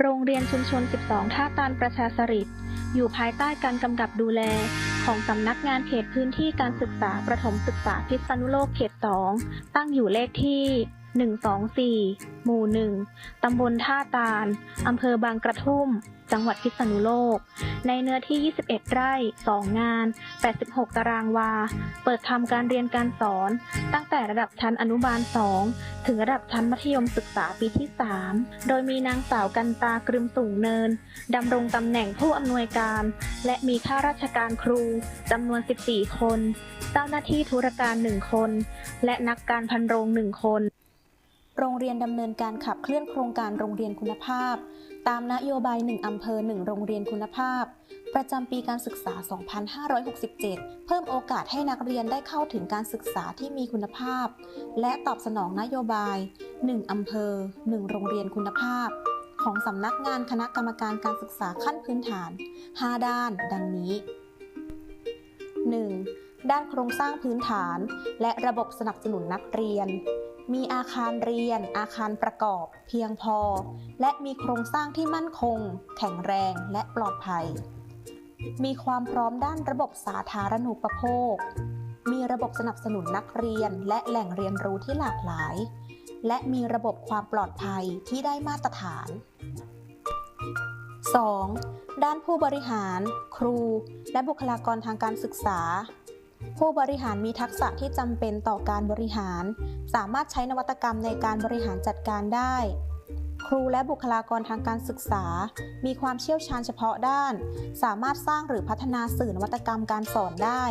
โรงเรียนชุมชน 12 ท่าตานประชาสริตอยู่ภายใต้การกำกับดูแล ของสำนักงานเขตพื้นที่การศึกษาประถมศึกษาพิษณุโลกเขต 2 ตั้งอยู่เลขที่ 124 หมู่ 1 ตำบลท่าตาล อำเภอบางกระทุ่ม จังหวัดพิษณุโลก ในเนื้อที่ 21 ไร่ 2 งาน 86 ตารางวา เปิดทำการเรียนการสอน ตั้งแต่ระดับชั้นอนุบาล 2 ถึงระดับชั้นมัธยมศึกษาปีที่ 3 โดยมีนางสาวกันตากรึมสูงเนิน ดำรงตำแหน่งผู้อำนวยการ และมีข้าราชการครูจำนวน 14 คน เจ้าหน้าที่ธุรการ 1 คน และนักการพันโรง 1 คนโรง เรียนดำเนินการขับเคลื่อนโครงการโรงเรียนคุณภาพ ตามนโยบาย 1 อำเภอ 1 โรงเรียนคุณภาพ ประจำปีการศึกษา 2567 เพิ่มโอกาสให้นักเรียนได้เข้าถึงการศึกษาที่มีคุณภาพ และตอบสนองนโยบาย 1 อำเภอ 1 โรงเรียนคุณภาพ ของสำนักงานคณะกรรมการการศึกษาขั้นพื้นฐาน 5 ด้าน ดังนี้ 1. ด้านโครงสร้างพื้นฐาน และระบบสนับสนุนนักเรียน มีอาคารเรียน อาคารประกอบ เพียงพอ และมีโครงสร้างที่มั่นคง แข็งแรงและปลอดภัย มีความพร้อมด้านระบบสาธารณูปโภค มีระบบสนับสนุนนักเรียนและแหล่งเรียนรู้ที่หลากหลาย และมีระบบความปลอดภัยที่ได้มาตรฐาน 2. ด้านผู้บริหาร ครู และบุคลากรทางการศึกษา ผู้บริหารมีทักษะที่จำเป็นต่อการบริหาร สามารถใช้นวัตกรรมในการบริหารจัดการได้ ครูและบุคลากรทางการศึกษา มีความเชี่ยวชาญเฉพาะด้าน สามารถสร้างหรือพัฒนาสื่อนวัตกรรมการสอนได้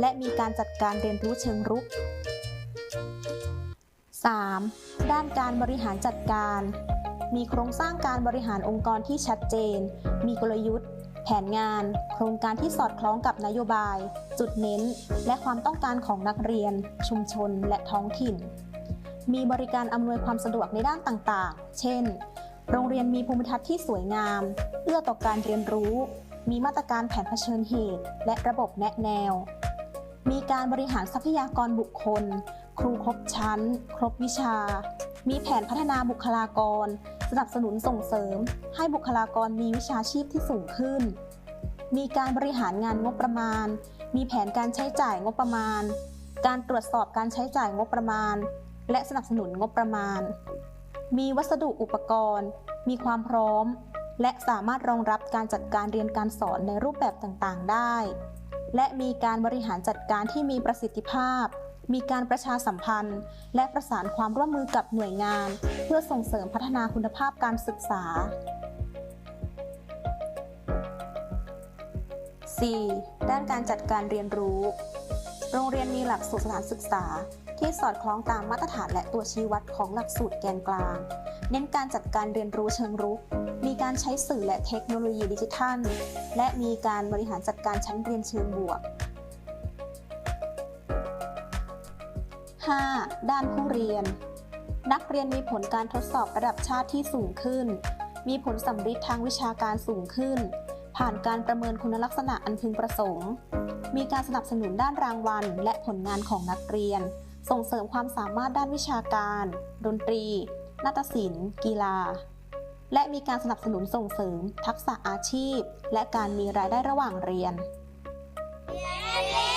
และมีการจัดการเรียนรู้เชิงรุก 3. ด้านการบริหารจัดการ มีโครงสร้างการบริหารองค์กรที่ชัดเจน มีกลยุทธ์ ผนงาน โครงการที่สอดคล้องกับนโยบาย จุดเน้น และความต้องการของนักเรียน ชุมชน และท้องถิ่น มีบริการอำนวยความสะดวกในด้านต่างๆ เช่น โรงเรียนมีภูมิทัศน์ที่สวยงาม เอื้อต่อการเรียนรู้ มีมาตรการแผนเผชิญเหตุ และระบบแนะแนว มีการบริหารทรัพยากรบุคคล ครูครบชั้น ครบวิชา มีแผนพัฒนาบุคลากร สนับสนุนส่งเสริม ให้บุคลากรมีวิชาชีพที่สูงขึ้น มีการบริหารงานงบประมาณ มีแผนการใช้จ่ายงบประมาณ การตรวจสอบการใช้จ่ายงบประมาณ และสนับสนุนงบประมาณ มีวัสดุอุปกรณ์ มีความพร้อม และสามารถรองรับการจัดการเรียนการสอนในรูปแบบต่างๆ ได้ และมีการบริหารจัดการที่มีประสิทธิภาพ มีการประชาสัมพันธ์ และประสานความร่วมมือกับหน่วยงาน เพื่อส่งเสริมพัฒนาคุณภาพการศึกษา 4. ด้านการจัดการเรียนรู้ โรงเรียนมีหลักสูตรสถานศึกษา ที่สอดคล้องตามมาตรฐานและตัวชี้วัดของหลักสูตรแกนกลาง เน้นการจัดการเรียนรู้เชิงรุก มีการใช้สื่อและเทคโนโลยีดิจิทัล และมีการบริหารจัดการชั้นเรียนเชิงบวก 5. ด้านผู้เรียน นักเรียนมีผลการทดสอบระดับชาติที่สูงขึ้น มีผลสัมฤทธิ์ทางวิชาการสูงขึ้น ผ่านการประเมินคุณลักษณะอันพึงประสงค์ มีการสนับสนุนด้านรางวัล และผลงานของนักเรียน ส่งเสริมความสามารถด้านวิชาการ ดนตรี นาฏศิลป์ กีฬา และมีการสนับสนุนส่งเสริม ทักษะอาชีพ และการมีรายได้ระหว่างเรียนเย้